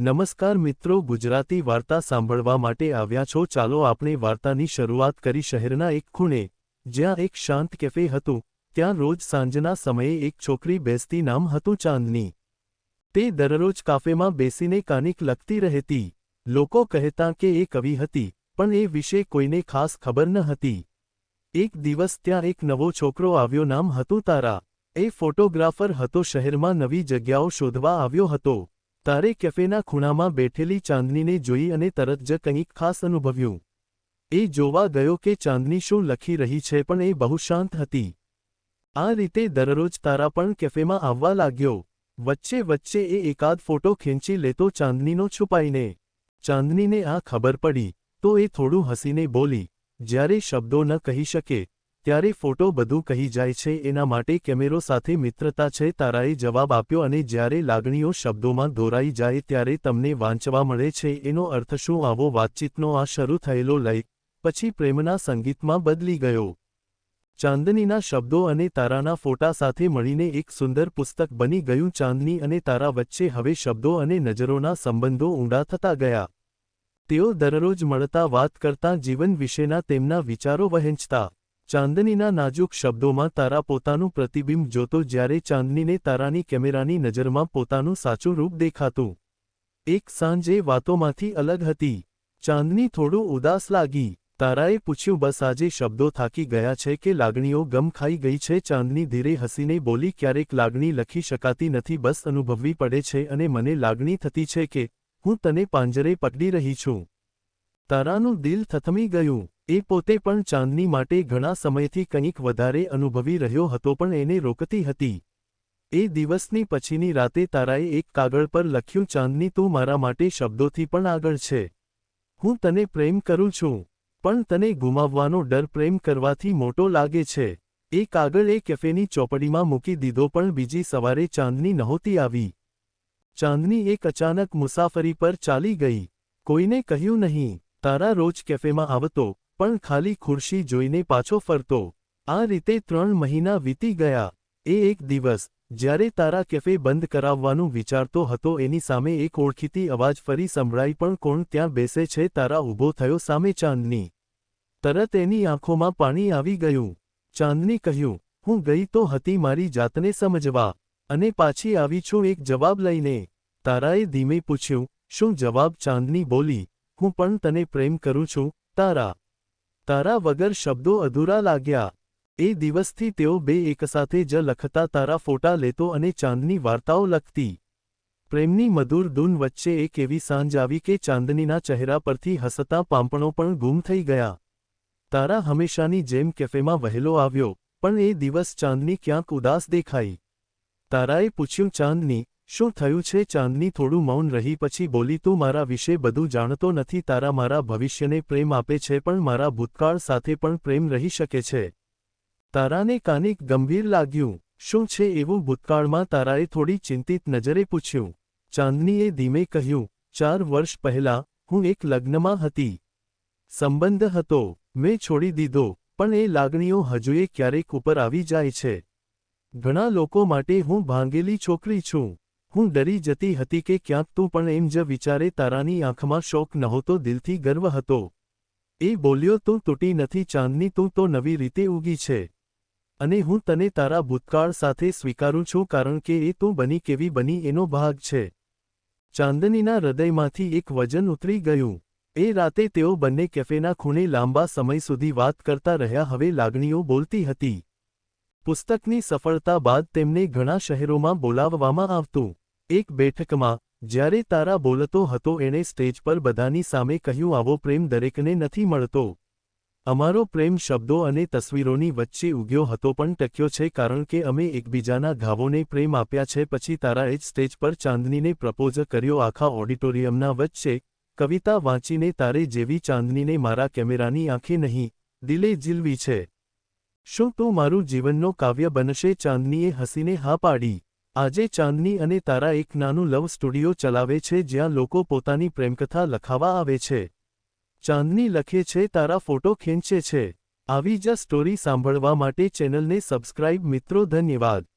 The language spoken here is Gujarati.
નમસ્કાર મિત્રો, ગુજરાતી વાર્તા સાંભળવા માટે આવ્યા છો. ચાલો આપણે વાર્તાની શરૂઆત કરી શહેરના એક ખૂણે, જ્યાં એક શાંત કેફે હતું. ત્યાં રોજ સાંજના સમયે એક છોકરી બેસતી નામ હતું ચાંદની. તે દરરોજ કાફેમાં બેસીને કાનિક લખતી રહેતી. લોકો કહેતા કે એ કવિ હતી, પણ એ વિશે કોઈને ખાસ ખબર ન હતી. એક દિવસ ત્યાં એક નવો છોકરો આવ્યો નામ હતું તારા. એ ફોટોગ્રાફર હતો, શહેરમાં નવી જગ્યાઓ શોધવા આવ્યો હતો. તારે કેફેના ખૂણામાં બેઠેલી ચાંદનીને જોઈ અને તરત જ કંઈક ખાસ અનુભવ્યું. એ જોવા ગયો કે ચાંદની શું લખી રહી છે પણ એ બહુ શાંત હતી. આ રીતે દરરોજ તારા પણ કેફેમાં આવવા લાગ્યો. વચ્ચે વચ્ચે એ એકાદ ફોટો ખેંચી લેતો ચાંદનીનો છુપાઈને. ચાંદનીને આ ખબર પડી, તો એ થોડું હસીને બોલી, જ્યારે શબ્દો ન કહી શકે ત્યારે ફોટો બધું કહી જાય છે, એના માટે કેમેરો સાથે મિત્રતા છે, તારાએ જવાબ આપ્યો અને જ્યારે લાગણીઓ શબ્દોમાં દોરાઈ જાય ત્યારે તમને વાંચવા મળે છે. એનો અર્થ શું? આવો વાતચીતનો આ શરૂ થયેલો લય. પછી પ્રેમના સંગીતમાં બદલી ગયો. ચાંદનીના શબ્દો અને તારાના ફોટા સાથે મળીને એક સુંદર પુસ્તક બની ગયું. ચાંદની અને તારા વચ્ચે હવે શબ્દો અને નજરોના સંબંધો ઊંડા થતા ગયા. તેઓ દરરોજ મળતા વાત કરતા જીવન વિશેના તેમના વિચારો વહેંચતા. ચાંદનીના નાજુક શબ્દોમાં તારા પોતાનું પ્રતિબિંબ જોતો જ્યારે ચાંદનીને તારાની કેમેરાની નજરમાં પોતાનું સાચું રૂપ દેખાતું. એક સાંજે વાતોમાંથી અલગ હતી. ચાંદની થોડું ઉદાસ લાગી. તારાએ પૂછ્યું, બસ આજે શબ્દો થાકી ગયા છે કે લાગણીઓ ગમ ખાઈ ગઈ છે ચાંદની ધીરે હસીને બોલી, ક્યારેક લાગણી લખી શકાતી નથી. બસ અનુભવવી પડે છે અને મને લાગણી થતી છે કે હું તને પાંજરે પકડી રહી છું. તારાનું દિલ થથમી ગયું. એ પોતે પણ ચાંદની માટે ઘણા સમયથી કંઈક વધારે અનુભવી રહ્યો હતો પણ એને રોકતી હતી. એ દિવસની પછીની રાતે તારાએ એક કાગળ પર લખ્યું, ચાંદની તું મારા માટે શબ્દોથી પણ આગળ છે. હું તને પ્રેમ કરું છું, પણ તને ગુમાવવાનો ડર પ્રેમ કરવાથી મોટો લાગે છે. એ કાગળ એ કેફેની ચોપડીમાં મૂકી દીધો, પણ બીજી સવારે ચાંદની નહોતી આવી. ચાંદની એક અચાનક મુસાફરી પર ચાલી ગઈ. કોઈને કહ્યું નહીં, તારા રોજ કેફેમાં આવતો પણ ખાલી ખુરશી જોઈને પાછો ફરતો. આ રીતે ત્રણ મહિના વીતી ગયા. એ એક દિવસ, જ્યારે તારા કેફે બંધ કરાવવાનું વિચારતો હતો, એની સામે એક ઓળખીતી અવાજ ફરી સંભળાઈ, પણ કોણ ત્યાં બેસે છે? તારા ઊભો થયો સામે ચાંદની. તરત એની આંખોમાં પાણી આવી ગયું. ચાંદની કહ્યું, હું ગઈ તો હતી મારી જાતને સમજવા. અને પાછી આવી છું એક જવાબ લઈને. તારાએ ધીમે પૂછ્યું, શું જવાબ ચાંદની બોલી? હું પણ તને પ્રેમ કરું છું. તારા તારા વગર શબ્દો અધૂરા લાગ્યા. એ દિવસથી તેઓ બે એકસાથે જ લખતા તારા ફોટા લેતો અને ચાંદની વાર્તાઓ લખતી. પ્રેમની મધુર ધૂન વચ્ચે એક એવી સાંજ આવી કે ચાંદનીના ચહેરા પરથી હસતા પાંપણો પણ ગુમ થઈ ગયા. તારા હંમેશાની જેમ કેફેમાં વહેલો આવ્યો, પણ એ દિવસ ચાંદની ક્યાંક ઉદાસ દેખાઈ. તારાએ પૂછ્યું, ચાંદની શું થયું છે? ચાંદની થોડું મૌન રહી પછી બોલી, તું મારા વિશે બધું જાણતો નથી. તારા મારા ભવિષ્યને પ્રેમ આપે છે, પણ મારા ભૂતકાળ સાથે પણ પ્રેમ રહી શકે છે. તારાને કાનિક ગંભીર લાગ્યું. શું છે એવું? ભૂતકાળમાં તારાએ થોડી ચિંતિત નજરે પૂછ્યું. ચાંદનીએ ધીમે કહ્યું, ચાર વર્ષ પહેલા હું એક લગ્નમાં હતી. સંબંધ હતો. મેં છોડી દીધો, પણ એ લાગણીઓ હજુએ ક્યારેક ઉપર આવી જાય છે. ઘણા લોકો માટે હું ભાંગેલી છોકરી છું. હું ડરી જતી હતી કે ક્યાંક તું પણ એમ જ વિચારે તારાની આંખમાં શોક નહોતો, દિલથી ગર્વ હતો. એ બોલ્યો, તું તૂટી નથી, ચાંદની, તું તો નવી રીતે ઉગી છે. અને હું તને તારા ભૂતકાળ સાથે સ્વીકારું છું કારણ કે એ તું બની કેવી બની એનો ભાગ છે. ચાંદનીના હૃદયમાંથી એક વજન ઉતરી ગયું. એ રાતે તેઓ બંને કેફેના ખૂણે લાંબા સમય સુધી વાત કરતા રહ્યા, હવે લાગણીઓ બોલતી હતી. પુસ્તકની સફળતા બાદ તેમને ઘણા શહેરોમાં બોલાવવામાં આવતું. એક બેઠકમાં, જ્યારે તારા બોલતો હતો એણે સ્ટેજ પર બધાની સામે કહ્યું, આવો પ્રેમ દરેકને નથી મળતો. અમારો પ્રેમ શબ્દો અને તસવીરોની વચ્ચે ઉગ્યો હતો, પણ ટક્યો છે, કારણ કે અમે એકબીજાના ઘાવોને પ્રેમ આપ્યા છે. પછી તારાએ જ સ્ટેજ પર ચાંદનીને પ્રપોઝ કર્યો, આખા ઓડિટોરિયમના વચ્ચે. કવિતા વાંચીને તારે જેવી ચાંદનીને મારા કેમેરાની આંખે નહીં, દિલે જીલવી છે. શું તું મારું જીવનનો કાવ્ય બનશે? ચાંદનીએ હસીને હા પાડી. આજે ચાંદની અને તારા એક નાનું લવ સ્ટુડિયો ચલાવે છે જ્યાં લોકો પોતાની પ્રેમકથા લખાવા આવે છે. ચાંદની લખે છે, તારા ફોટો ખેંચે છે. આવી જ સ્ટોરી સાંભળવા માટે ચેનલને સબસ્ક્રાઇબ મિત્રો, ધન્યવાદ.